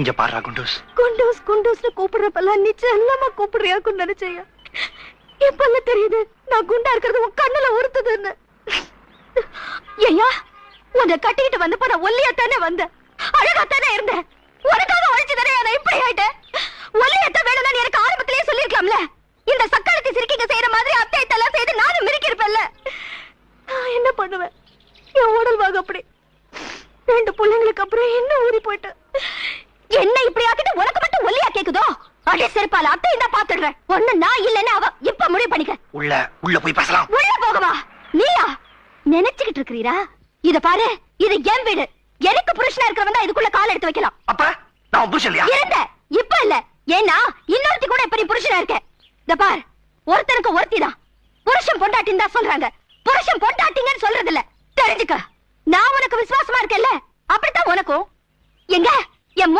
இங்க பாடுறா குண்டூஸ். குண்டூஸ் குண்டூஸ்னு கூப்பிடுறப்பெல்லாம் நீ கூப்பிடுறியா கூப்பிடுறியாக்குன்னு நினைச்சையா இப்பல்ல தெரியுது? நான் குண்டா இருக்கிறது உன் கண்ணுல உறுத்துதுன்னு. ஐயா உன்னை கட்டிக்கிட்டு வந்தப்ப நான் ஒல்லியா தானே வந்தேன். அழகா தானே இருந்தேன். உனக்காக உழைச்சு தானே நான் இப்படி ஆயிட்டேன். ஒல்லியத்தான் வேணும்னு எனக்கு ஆரம்பத்திலேயே சொல்லிருக்கலாம்ல இந்த சக்காலத்தி சிரிக்கிங்க செய்யற மாதிரி அத்தையத்தெல்லாம் செய்து நானும் மிரிக்கிருப்பேன்ல நான் என்ன பண்ணுவேன்? என் உடல் வாங்க அப்படி. ரெண்டு பிள்ளைங்களுக்கு அப்புறம் என்ன ஊறி போயிட்டேன் என்ன இப்படி ஆக்கிட்டு உனக்கு மட்டும் ஒல்லியா கேக்குதோ அடே செருப்பால அத்தை இந்த பாத்துடுறேன் ஒண்ணு நான் இல்லன்னு அவ இப்ப முடிவு பண்ணிக்க. உள்ள உள்ள போய் பேசலாம். உள்ள போகவா? நீயா? நினைச்சுக்கிட்டு இருக்கிறீரா? இத பாரு இது என் வீடு. எனக்கு புருஷனா இருக்கிறவன் தான் இதுக்குள்ள கால் எடுத்து வைக்கலாம். அப்ப நான் புருஷன் இல்லையா? இருந்த இப்ப இல்ல. ஏன்னா இன்னொருத்தி கூட இப்ப நீ புருஷனா இருக்க. இத பார் ஒருத்தருக்கு ஒருத்தி தான். புருஷன் பொண்டாட்டின்னு தான் சொல்றாங்க. புருஷன் பொண்டாட்டிங்கன்னு சொல்றது இல்ல தெரிஞ்சுக்க. நான் உனக்கு விசுவாசமா இருக்கேன்ல? அப்படித்தான் உனக்கும். எங்க?